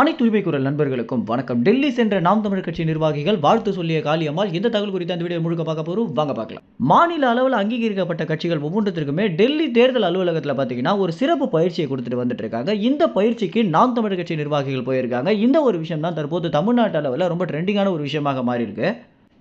அனைத்து உரிமை குரல் நண்பர்களுக்கும் வணக்கம். டெல்லி சென்ற நாம் தமிழர் கட்சி நிர்வாகிகள் வாழ்த்து சொல்லிய காலியம்மாள் இந்த தகவல் குறித்து அந்த வீடியோ முழுக்க பார்க்க போறோம்? வாங்க பார்க்கலாம். மாநில அளவில் அங்கீகரிக்கப்பட்ட கட்சிகள் ஒவ்வொன்றத்திற்குமே டெல்லி தேர்தல் அலுவலகத்தில் பார்த்தீங்கன்னா ஒரு சிறப்பு பயிற்சியை கொடுத்துட்டு வந்துட்டு இருக்காங்க இந்த பயிற்சிக்கு நாம் தமிழ் கட்சி நிர்வாகிகள் போயிருக்காங்க. இந்த ஒரு விஷயம் தான் தற்போது தமிழ்நாட்டு அளவில் ரொம்ப ட்ரெண்டிங்கான ஒரு விஷயமாக மாறி இருக்கு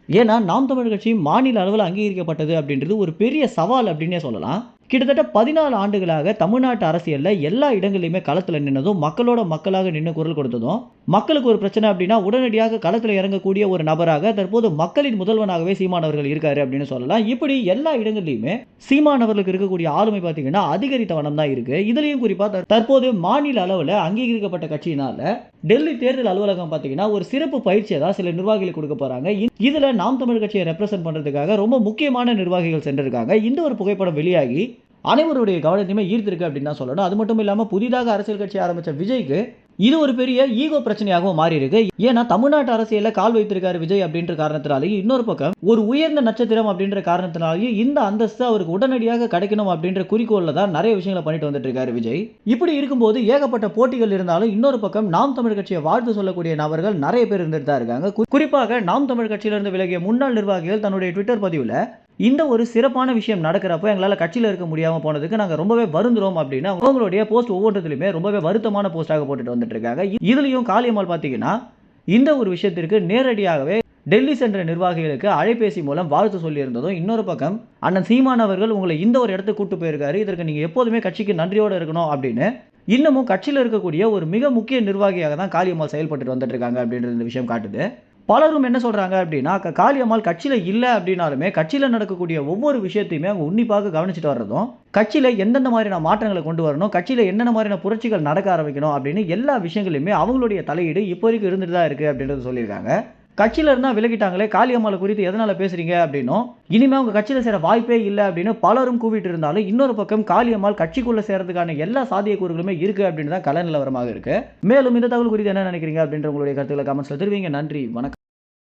ஏன்னா நாம் தமிழ் கட்சி மாநில அளவில் அங்கீகரிக்கப்பட்டது அப்படின்றது ஒரு பெரிய சவால் அப்படின்னே சொல்லலாம். கிட்டத்தட்ட பதினாலு ஆண்டுகளாக தமிழ்நாட்டு அரசியலில் எல்லா இடங்கள்லையுமே களத்தில் நின்னதும் மக்களோட மக்களாக நின்று குரல் கொடுத்ததும் மக்களுக்கு ஒரு பிரச்சனை அப்படின்னா உடனடியாக களத்தில் இறங்கக்கூடிய ஒரு நபராக தற்போது மக்களின் முதல்வனாகவே சீமானவர்கள் இருக்காரு அப்படின்னு சொல்லலாம். இப்படி எல்லா இடங்கள்லையுமே சீமானவர்களுக்கு இருக்கக்கூடிய ஆளுமை பார்த்தீங்கன்னா அதிகரித்த வனம் தான் இருக்கு. இதுலையும் குறிப்பாக தற்போது மாநில அளவில் அங்கீகரிக்கப்பட்ட கட்சியினால டெல்லி தேர்தல் அலுவலகம் பார்த்தீங்கன்னா ஒரு சிறப்பு பயிற்சியை தான் சில நிர்வாகிகள் கொடுக்க போறாங்க. இதில் நாம் தமிழ் கட்சியை ரெப்ரசென்ட் பண்ணுறதுக்காக ரொம்ப முக்கியமான நிர்வாகிகள் சென்றிருக்காங்க. இந்த ஒரு புகைப்படம் வெளியாகி அனைவருடைய கவனத்தையுமே ஈர்த்திருக்கு அப்படின்னு தான் சொல்லணும். அது மட்டும் இல்லாமல் புதிதாக அரசியல் கட்சி ஆரம்பித்த விஜய்க்கு இது ஒரு பெரிய ஈகோ பிரச்சனையாகவும் மாறி இருக்கு ஏன்னா தமிழ்நாட்டு அரசியலில் கால் வைத்திருக்காரு விஜய் அப்படின்ற காரணத்தினாலேயும் இன்னொரு பக்கம் ஒரு உயர்ந்த நட்சத்திரம் அப்படின்ற காரணத்தினாலேயும் இந்த அந்தஸ்து அவருக்கு உடனடியாக கிடைக்கணும் அப்படின்ற குறிக்கோளில் தான் நிறைய விஷயங்களை பண்ணிட்டு வந்துட்டு இருக்காரு விஜய். இப்படி இருக்கும்போது ஏகப்பட்ட போட்டிகள் இருந்தாலும் இன்னொரு பக்கம் நாம் தமிழ் கட்சியை வாழ்த்து சொல்லக்கூடிய நபர்கள் நிறைய பேர் இருந்துட்டு தான் இருக்காங்க. குறிப்பாக நாம் தமிழ் கட்சியிலிருந்து விலகிய முன்னாள் நிர்வாகிகள் தன்னுடைய ட்விட்டர் பதிவில் இந்த ஒரு சிறப்பான விஷயம் நடக்கிறப்போ எங்களால் கட்சியில் இருக்க முடியாமல் போனதுக்கு நாங்கள் ரொம்பவே வருந்துறோம் அப்படின்னு அவங்களுடைய போஸ்ட் ஒவ்வொன்றத்துலையுமே ரொம்பவே வருத்தமான போஸ்ட்டாக போட்டுட்டு வந்துட்டு இருக்காங்க இ- காளியம்மாள் பார்த்தீங்கன்னா இந்த ஒரு விஷயத்திற்கு நேரடியாகவே டெல்லி சென்ற நிர்வாகிகளுக்கு அழைபேசி மூலம் வாழ்த்து சொல்லியிருந்ததும் இன்னொரு பக்கம் அண்ணன் சீமான் அவர்கள் உங்களை இந்த ஒரு இடத்துக்கு கூட்டு போயிருக்காரு இதற்கு நீங்கள் எப்போதுமே கட்சிக்கு நன்றியோடு இருக்கணும் அப்படின்னு இன்னமும் கட்சியில் இருக்கக்கூடிய ஒரு மிக முக்கிய நிர்வாகியாக தான் காளியம்மாள் செயல்பட்டு வந்துட்டு இருக்காங்க அப்படின்ற இந்த விஷயம் காட்டுது. பலரும் என்ன சொல்கிறாங்க அப்படின்னா க- காளியம்மாள் கட்சியில் இல்லை அப்படின்னாலுமே கட்சியில் நடக்கக்கூடிய ஒவ்வொரு விஷயத்தையுமே அவங்க உன்னிப்பாக கவனிச்சுட்டு வர்றதும் கட்சியில் எந்தெந்த மாதிரியான மாற்றங்களை கொண்டு வரணும் கட்சியில் என்னென்ன மாதிரியான புரட்சிகள் நடக்க ஆரம்பிக்கணும் அப்படின்னு எல்லா விஷயங்களையுமே அவங்களுடைய தலையீடு இப்போ வரைக்கும் இருந்துட்டு தான் இருக்குது அப்படின்றது சொல்லியிருக்காங்க. கட்சியில இருந்தா விலகிட்டாங்களே காளியம்மாள் குறித்து எதனால பேசுறீங்க அப்படின்னும் இனிமே அவங்க கட்சியில சேர வாய்ப்பே இல்லை அப்படின்னு பலரும் கூவிட்டு இருந்தாலும் இன்னொரு பக்கம் காளியம்மாள் கட்சிக்குள்ள சேரதுக்கான எல்லா சாத்தியக்கூறுகளுமே இருக்கு அப்படின்னு தான் கல நிலவரமாக இருக்கு. மேலும் இந்த தகவல் குறித்து என்ன நினைக்கிறீங்க அப்படின்ற உங்களுடைய கருத்துக்களை கமெண்ட்ஸ்ல தெரிவிங்க. நன்றி. வணக்கம்.